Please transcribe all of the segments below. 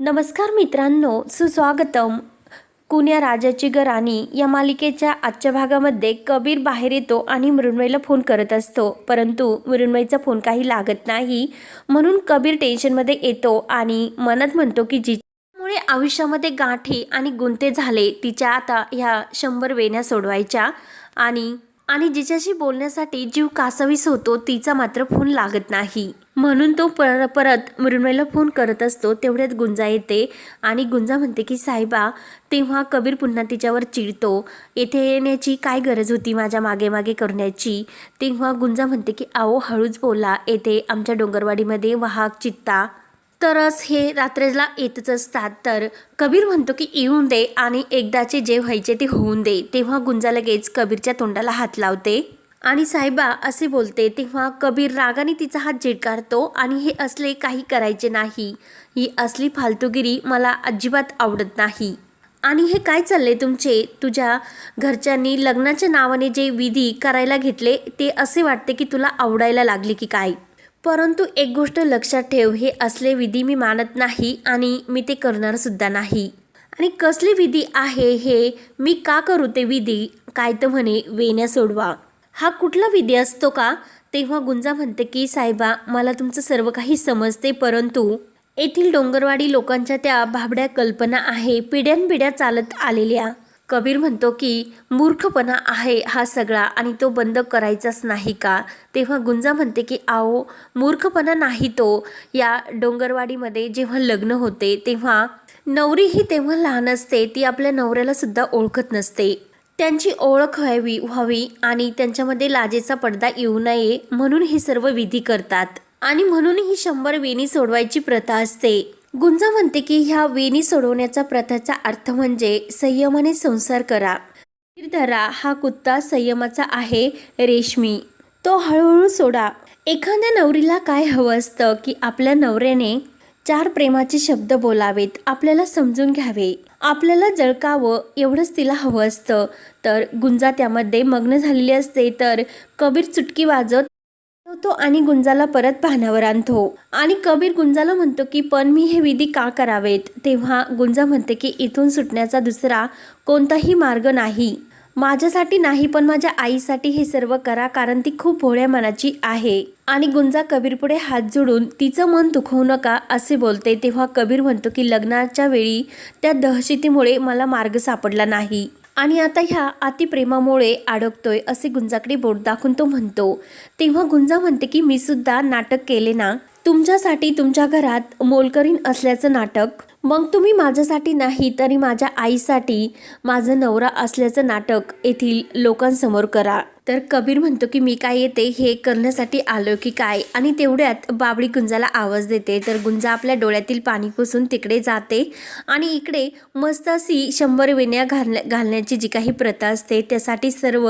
नमस्कार मित्रांनो सुस्वागतम. कुण्या राजाची गराणी या मालिकेच्या आजच्या भागामध्ये कबीर बाहेर येतो आणि मृण्मयीला फोन करत असतो. परंतु मृण्मयीचा फोन काही लागत नाही. म्हणून कबीर टेन्शनमध्ये येतो आणि मनात म्हणतो की जी जिच्यामुळे आयुष्यामध्ये गाठी आणि गुंते झाले तिच्या आता ह्या शंभर वेण्या सोडवायच्या. आणि आणि जिच्याशी बोलण्यासाठी जीव कासावीस होतो तिचा मात्र फोन लागत नाही. म्हणून तो पर परत मृण्मयला फोन करत असतो तेवढ्यात गुंजा येते आणि गुंजा म्हणते की साहेबा तेव्हा कबीर पुन्हा तिच्यावर चिडतो. येथे येण्याची काय गरज होती माझ्या मागे मागे करण्याची? तेव्हा गुंजा म्हणते की आओ हळूच बोला. येथे आमच्या डोंगरवाडीमध्ये वाहक चित्ता तरच हे रात्रीला येतच असतात. तर कबीर म्हणतो की येऊन दे आणि एकदाचे जे व्हायचे ते होऊन दे. तेव्हा गुंजा लगेच कबीरच्या तोंडाला हात लावते. आणि साहेबा असे बोलते तेव्हा कबीर रागाने तिचा हात झिडकारतो आणि हे असले काही करायचे नाही. ही असली फालतूगिरी मला अजिबात आवडत नाही. आणि हे काय चालले तुमचे? तुझ्या घरच्यांनी लग्नाच्या नावाने जे विधी करायला घेतले ते असे वाटते की तुला आवडायला लागले की काय? परंतु एक गोष्ट लक्षात ठेव हे असले विधी मी मानत नाही आणि मी ते करणार सुद्धा नाही. आणि कसली विधी आहे हे मी का करू ते विधी? काय तर म्हणे वेण्या सोडवा. हा कुठला विधी असतो का? तेव्हा गुंजा म्हणते की साहेबा मला तुमचं सर्व काही समजते परंतु येथील डोंगरवाडी लोकांच्या त्या भाबड्या कल्पना आहे पिढ्यानपिढ्या चालत आलेल्या. कबीर म्हणतो की मूर्खपणा आहे हा सगळा आणि तो बंद करायचाच नाही का? तेव्हा गुंजा म्हणते की आओ मूर्खपणा नाही तो. या डोंगरवाडीमध्ये जेव्हा लग्न होते तेव्हा नवरी ही तेव्हा लहान असते ती आपल्या नवऱ्याला सुद्धा ओळखत नसते. त्यांची ओळख व्हावी व्हावी आणि त्यांच्यामध्ये लाजेचा पडदा येऊ नये म्हणून हे सर्व विधी करतात. आणि म्हणून ही शंभर वेणी सोडवायची प्रथा असते. गुंजा म्हणते की ह्या वेणी सोडवण्याचा प्रथाचा अर्थ म्हणजे संयमाने संसार करा. धरा हा कुत्ता संयमाचा आहे रेशमी. तो हळूहळू सोडा. एखाद्या नवरीला काय हवं असतं की आपल्या नवऱ्याने चार प्रेमाचे शब्द बोलावेत आपल्याला समजून घ्यावे. आपल्याला जळकावं एवढंच तिला हवं असतं. तर गुंजा त्यामध्ये मग्न झालेली असते तर कबीर चुटकी वाजत तो आणि गुंजाला परत भानावर आणतो. आणि कबीर गुंजाला म्हणतो की पण मी हे विधी का करावेत? तेव्हा गुंजा म्हणते की इथून सुटण्याचा दुसरा कोणताही मार्ग नाही. माझ्यासाठी नाही पण माझ्या आईसाठी हे सर्व करा कारण ती खूप भोळ्या मनाची आहे. आणि गुंजा कबीरपुढे हात जोडून तिचं मन दुखवू नका असे बोलते. तेव्हा कबीर म्हणतो की लग्नाच्या वेळी त्या दहशतीमुळे मला मार्ग सापडला नाही. आणि आता ह्या अतिप्रेमामुळे अडकतोय असे गुंजाकडे बोट दाखवून तो म्हणतो. तेव्हा गुंजा म्हणते की मी सुद्धा नाटक केले ना. तुमच्यासाठी तुमच्या घरात मोलकरीण असल्याचं नाटक. मग तुम्ही माझ्यासाठी नाही तरी माझ्या आईसाठी माझं नवरा असल्याचं नाटक येथील लोकांसमोर करा. तर कबीर म्हणतो की मी काय येते हे करण्यासाठी आलो की काय? आणि तेवढ्यात बाबडी गुंजाला आवाज देते. तर गुंजा आपल्या डोळ्यातील पाणी पुसून तिकडे जाते आणि इकडे मस्त अशी शंभर वेण्या घालण्या घालण्याची जी काही प्रथा असते त्यासाठी सर्व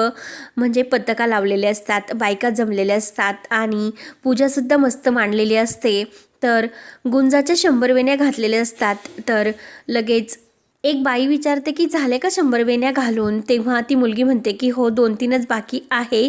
म्हणजे पथका लावलेले असतात बायका जमलेल्या असतात आणि पूजासुद्धा मस्त मांडलेली असते. तर गुंजाच्या शंभर वेण्या घातलेल्या असतात. तर लगेच एक बाई विचारते की झाले का शंभर वेण्या घालून? तेव्हा ती मुलगी म्हणते की हो दोन तीनच बाकी आहे.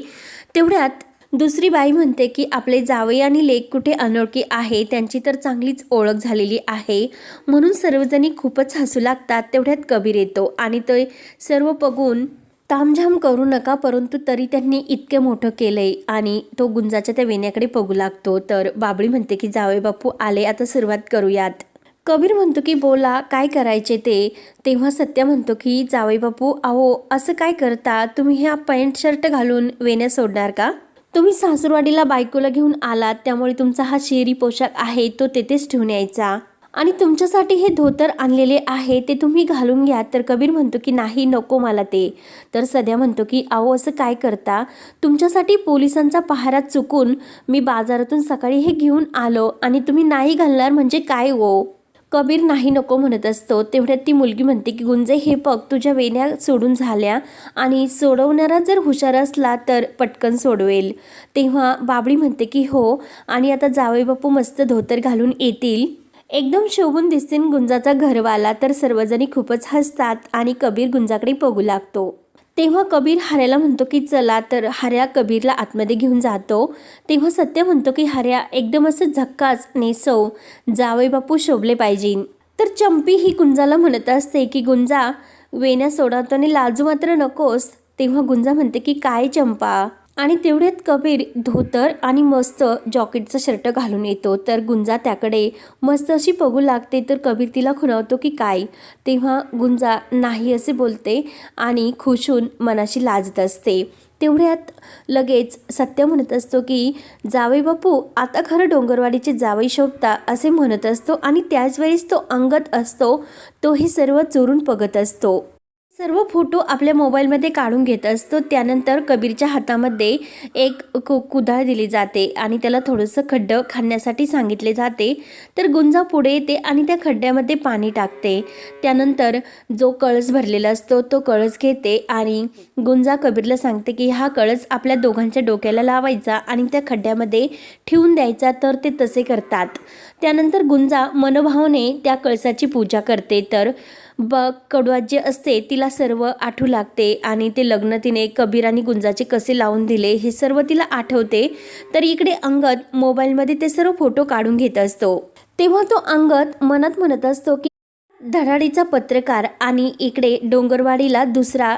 तेवढ्यात दुसरी बाई म्हणते की आपले जावई आणि लेक कुठे अनोळखी आहे? त्यांची तर चांगलीच ओळख झालेली आहे. म्हणून सर्वजणी खूपच हसू लागतात. तेवढ्यात कबीर येतो आणि ते सर्व बघून तामझाम करू नका परंतु तरी त्यांनी इतके मोठं केलंय आणि तो गुंजाच्या त्या वेण्याकडे बघू लागतो. तर बाबळी म्हणते की जावे बापू आले. आता सुरुवात करूयात. कबीर म्हणतो की बोला काय करायचे ते? तेव्हा सत्य म्हणतो की जावई बापू अहो असं काय करता? तुम्ही ह्या पॅन्ट शर्ट घालून वेण्या सोडणार का? तुम्ही सासूरवाडीला बायकोला घेऊन आलात त्यामुळे तुमचा हा शेरी पोशाख आहे तो तेथेच ठेवून यायचा. आणि तुमच्यासाठी हे धोतर आणलेले आहे ते तुम्ही घालून घ्या. तर कबीर म्हणतो की नाही नको मला ते. तर सध्या म्हणतो की अहो असं काय करता? तुमच्यासाठी पोलिसांचा पहारा चुकून मी बाजारातून सकाळी हे घेऊन आलो आणि तुम्ही नाही घालणार म्हणजे काय हो? कबीर नाही नको म्हणत असतो. तेवढ्यात ती मुलगी म्हणते की गुंजे हे पग तुझ्या वेण्या सोडून झाल्या आणि सोडवणारा जर हुशार असला तर पटकन सोडवेल. तेव्हा बाबळी म्हणते की हो आणि आता जावई बापू मस्त धोतर घालून येतील. एकदम शोभून दिसतील गुंजाचा घरवाला तर सर्वजणी खूपच हसतात आणि कबीर गुंजाकडे बघू लागतो. तेव्हा कबीर हऱ्याला म्हणतो की चला तर हऱ्या कबीरला आतमध्ये घेऊन जातो. तेव्हा सत्य म्हणतो की हऱ्या एकदम असं झक्काच नेसव. जावई बापू शोभले पाहिजे. तर चंपी ही गुंजाला म्हणत असते की गुंजा वेण्या सोडवताना लाजू मात्र नकोस. तेव्हा गुंजा म्हणते की काय चंपा? आणि तेवढ्यात कबीर धोतर आणि मस्त जॉकेटचा शर्ट घालून येतो. तर गुंजा त्याकडे. मस्त अशी बघू लागते तर कबीर तिला खुणावतो की काय? तेव्हा गुंजा नाही असे बोलते आणि खुशून मनाशी लाजत असते. तेवढ्यात लगेच सत्य म्हणत असतो की जावई बापू आता खरं डोंगरवाडीचे जावई शोभता असे म्हणत असतो आणि त्याच वेळेस तो अंगत असतो. तो हे सर्व चोरून बघत असतो. सर्व फोटो आपल्या मोबाईलमध्ये काढून घेत असतो. त्यानंतर कबीरच्या हातामध्ये एक कु कुदाळ दिली जाते आणि त्याला थोडंसं खड्डं खाण्यासाठी सांगितले जाते. तर गुंजा पुढे येते आणि त्या खड्ड्यामध्ये पाणी टाकते. त्यानंतर जो कळस भरलेला असतो तो कळस घेते आणि गुंजा कबीरला सांगते की हा कळस आपल्या दोघांच्या डोक्याला लावायचा आणि त्या खड्ड्यामध्ये ठेवून द्यायचा तर ते तसे करतात. त्यानंतर गुंजा मनोभावने त्या कळसाची पूजा करते. तर ब कडुआत जे असते तिला सर्व आठवू लागते आणि ते लग्न तिने कबीर आणि गुंजाचे कसे लावून दिले हे सर्व तिला आठवते. तर इकडे अंगद मोबाईलमध्ये ते सर्व फोटो काढून घेत असतो. तेव्हा तो अंगद मनात म्हणत असतो की धडाडीचा पत्रकार आणि इकडे डोंगरवाडीला दुसरा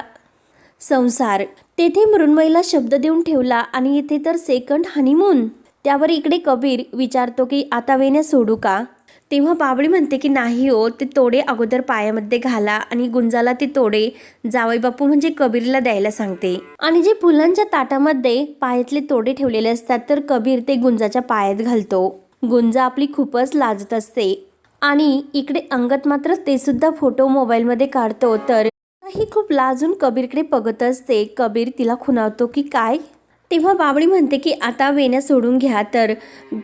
संसार. तेथे मृण्मयीला शब्द देऊन ठेवला आणि इथे तर सेकंड हनीमून. त्यावर इकडे कबीर विचारतो की आता वेण्या सोडू का? तेव्हा बाबळी म्हणते की नाही हो ते तोडे अगोदर पायामध्ये घाला आणि गुंजाला ते तोडे. जावई बापू म्हणजे कबीरला द्यायला सांगते. आणि जे फुलांच्या ताटामध्ये पायातले तोडे ठेवलेले असतात तर कबीर ते गुंजाच्या पायात घालतो. गुंजा आपली खूपच लाजत असते. आणि इकडे अंगत मात्र ते सुद्धा फोटो मोबाईलमध्ये काढतो तर ही खूप लाजून कबीरकडे बघत असते. कबीर तिला खुणावतो की काय तेव्हा बाबडी म्हणते की आता वेण्या सोडून घ्या तर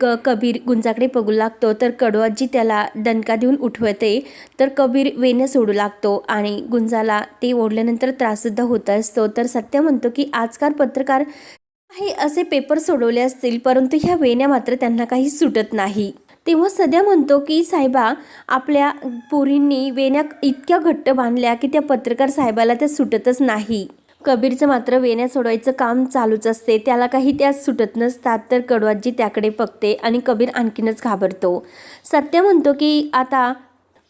ग कबीर गुंजाकडे बघू लागतो तर कडवाजी त्याला दणका देऊन उठवते तर कबीर वेण्या सोडू लागतो आणि गुंजाला ते ओढल्यानंतर त्राससुद्धा होत असतो. तर सत्य म्हणतो की आजकाल पत्रकार काही असे पेपर सोडवले असतील परंतु ह्या वेण्या मात्र त्यांना काही सुटत नाही. तेव्हा सध्या म्हणतो की साहेबा आपल्या पोरींनी वेण्या इतक्या घट्ट बांधल्या की त्या पत्रकार साहेबाला त्या सुटतच नाही. कबीरचं मात्र वेण्या सोडवायचं काम चालूच असते. त्याला काही त्यास सुटत नसतात तर कडवाजी त्याकडे बघते आणि कबीर आणखीनच घाबरतो. सत्य म्हणतो की आता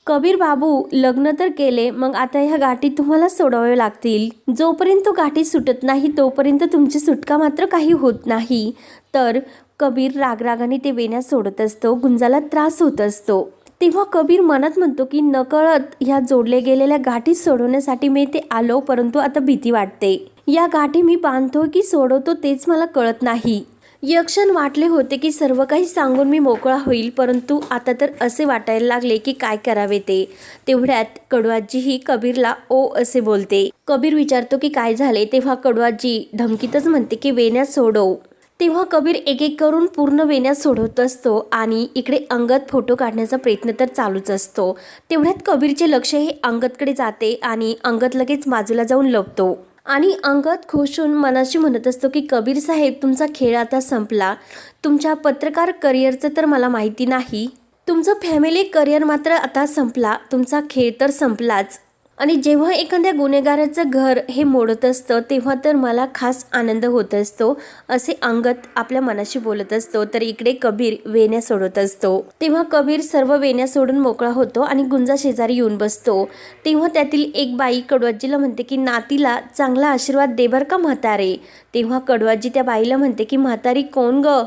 कबीर बाबू लग्न तर केले मग आता ह्या गाठी तुम्हाला सोडवाव्या लागतील. जोपर्यंत गाठी सुटत नाही तोपर्यंत तुमची सुटका मात्र काही होत नाही. तर कबीर रागरागाने ते वेण्या सोडत असतो. गुंजाला त्रास होत असतो. तेव्हा कबीर मनात म्हणतो की नकळत ह्या जोडले गेलेल्या गाठी सोडवण्यासाठी मी ते आलो परंतु आता भीती वाटते. या गाठी मी बांधतो की सोडवतो तेच मला कळत नाही. यक्षण वाटले होते की सर्व काही सांगून मी मोकळा होईल परंतु आता तर असे वाटायला लागले की काय करावे ते. तेवढ्यात कडुआजीही कबीरला ओ असे बोलते. कबीर विचारतो की काय झाले तेव्हा कडवाजी धमकीतच म्हणते की वेण्या सोडव. तेव्हा कबीर एक एक करून पूर्ण वेण्या सोडवत असतो आणि इकडे अंगद फोटो काढण्याचा प्रयत्न तर चालूच असतो. तेवढ्यात कबीरचे लक्ष हे अंगदकडे जाते आणि अंगद लगेच बाजूला जाऊन लपतो. आणि अंगद खुश होऊन मनाशी म्हणत असतो की कबीर साहेब तुमचा खेळ आता संपला. तुमच्या पत्रकार करिअरचं तर मला माहिती नाही. तुमचं फॅमिली करिअर मात्र आता संपला. तुमचा खेळ तर संपलाच. आणि जेव्हा एखाद्या गुन्हेगाराचं घर हे मोडत असतं तेव्हा तर मला खास आनंद होत असतो असे अंगत आपल्या मनाशी बोलत असतो. तर इकडे कबीर वेण्या सोडत असतो. तेव्हा कबीर सर्व वेण्या सोडून मोकळा होतो आणि गुंजा शेजारी येऊन बसतो. तेव्हा त्यातील एक बाई कडवाजीला म्हणते की नातीला चांगला आशीर्वाद दे बर का म्हातारे? तेव्हा कडवाजी त्या बाईला म्हणते की म्हातारी कोण ग?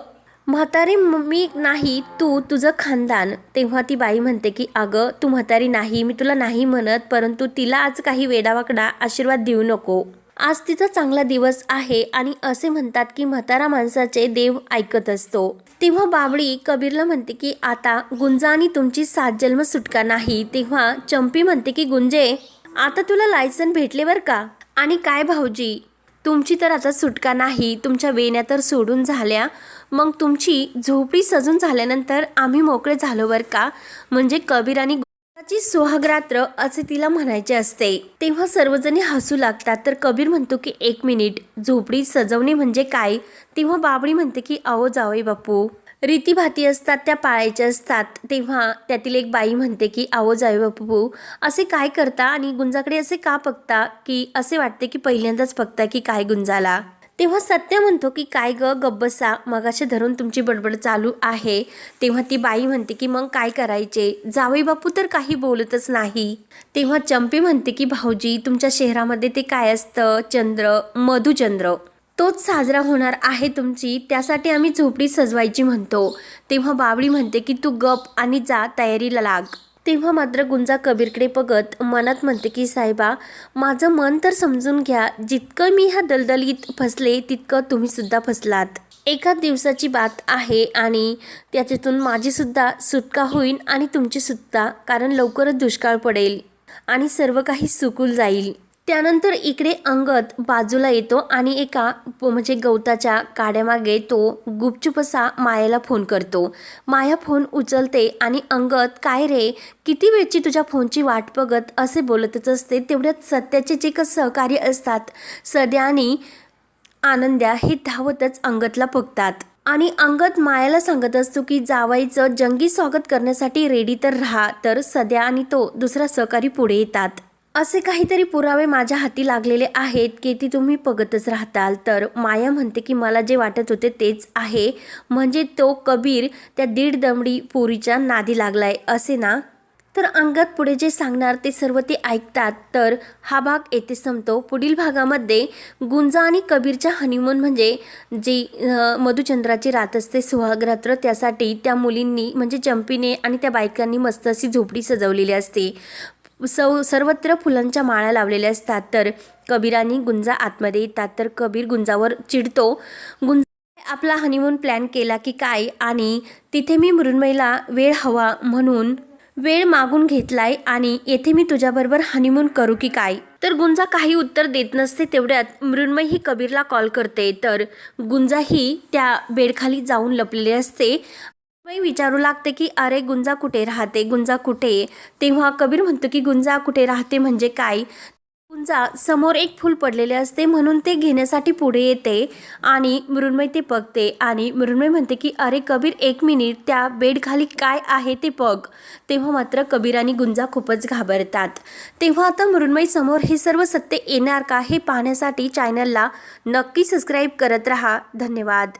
म्हातारी मी नाही तू तुझं खानदान. तेव्हा ती बाई म्हणते की अगं तू म्हातारी नाही मी तुला नाही म्हणत परंतु तिला आज काही वेडावाकडा आशीर्वाद देऊ नको. आज तिचा चांगला दिवस आहे आणि असे म्हणतात की म्हातारा माणसाचे देव ऐकत असतो. तेव्हा बाबळी कबीरला म्हणते की आता गुंजा आणि तुमची सात जन्म सुटका नाही. तेव्हा चंपी म्हणते की गुंजे आता तुला लायसन भेटले बरं का? आणि काय भाऊजी? तुमची तर आता सुटका नाही तुमच्या वेण्या तर सोडून झाल्या. मग तुमची झोपडी सजून झाल्यानंतर आम्ही मोकळे झालो बर का? म्हणजे कबीर आणि ची सुहागरात्र असे तिला म्हणायचे असते. तेव्हा सर्वजणी हसू लागतात. तर कबीर म्हणतो की एक मिनिट झोपडी सजवणे म्हणजे काय? तेव्हा बाबडी म्हणते की अहो जावे बापू रीतीभाती असतात त्या पाळायच्या असतात. तेव्हा त्यातील एक बाई म्हणते की आहो जावे बापू असे काय करता आणि गुंजाकडे असे का बघता की असे वाटते की पहिल्यांदाच पकता की काय गुंजाला? तेव्हा सत्य म्हणतो की काय ग गब्बसा मगाशी धरून तुमची बडबड चालू आहे. तेव्हा ती बाई म्हणते की मग काय करायचे? जावई बापू तर काही बोलतच नाही. तेव्हा चंपी म्हणते की भाऊजी तुमच्या शहरामध्ये ते काय असतं? चंद्र मधुचंद्र. तोच साजरा होणार आहे तुमची. त्यासाठी आम्ही झोपडी सजवायची म्हणतो. तेव्हा बावळी म्हणते की तू गप आणि जा तयारीला लाग. तेव्हा मात्र गुंजा कबीरकडे बघत मनात म्हणते की साहेबा माझं मन तर समजून घ्या. जितकं मी ह्या दलदलीत फसले तितकं तुम्हीसुद्धा फसलात. एका दिवसाची बात आहे आणि त्याच्यातून माझीसुद्धा सुटका होईल आणि तुमचीसुद्धा कारण लवकरच दुष्काळ पडेल आणि सर्व काही सुकून जाईल. त्यानंतर इकडे अंगत बाजूला येतो आणि एका म्हणजे गवताच्या काड्यामागे तो गुपचूप असा मायाला फोन करतो. माया फोन उचलते आणि अंगत काय रे किती वेळची तुझ्या फोनची वाट बघत असे बोलतच असते? तेवढ्यात सत्याचे जे का सहकार्य असतात सध्या आणि आनंद्या हे धावतच अंगतला बघतात. आणि अंगत मायाला सांगत असतो की जावायचं जंगी स्वागत करण्यासाठी रेडी तर राहा तर सध्या आणि तो दुसरा सहकारी पुढे येतात. असे काहीतरी पुरावे माझ्या हाती लागलेले आहेत की ती तुम्ही बघतच राहताल. तर माया म्हणते की मला जे वाटत होते तेच आहे. म्हणजे तो कबीर त्या दीड दमडी पोरीच्या नादी लागलाय असे ना? तर अंगात पुढे जे सांगणार ते सर्व ते ऐकतात. तर हा भाग येथे संपतो. पुढील भागामध्ये गुंजा आणि कबीरच्या हनीमून म्हणजे जी मधुचंद्राची रात असते सुहागरात्र त्यासाठी त्या मुलींनी म्हणजे चंपीने आणि त्या बायकांनी मस्त अशी झोपडी सजवलेली असते. सौ सर्वत्र फुलांच्या माळा लावलेल्या असतात. तर कबीरांनी गुंजा आतमध्ये येतात. तर कबीर गुंजावर चिडतो. गुंजा आपला हनीमून प्लॅन केला की काय? आणि तिथे मी मृण्मयला वेळ हवा म्हणून वेळ मागून घेतलाय आणि येथे मी तुझ्याबरोबर हनीमून करू की काय? तर गुंजा काही उत्तर देत नसते तेवढ्यात मृण्मय ही कबीरला कॉल करते. तर गुंजा ही त्या बेडखाली जाऊन लपलेली असते. विचारू लागते की अरे गुंजा कुठे राहते? गुंजा कुठे? तेव्हा कबीर म्हणतो की गुंजा कुठे राहते म्हणजे काय? गुंजा समोर एक फूल पडलेले असते म्हणून ते घेण्यासाठी पुढे येते आणि मृण्मय ते बघते आणि मृण्मय म्हणते की अरे कबीर एक मिनिट त्या बेडखाली काय आहे ते बघ. तेव्हा मात्र कबीर आणि गुंजा खूपच घाबरतात. तेव्हा आता मृण्मय समोर हे सर्व सत्य येणार का हे पाहण्यासाठी चॅनलला नक्की सबस्क्राईब करत राहा. धन्यवाद.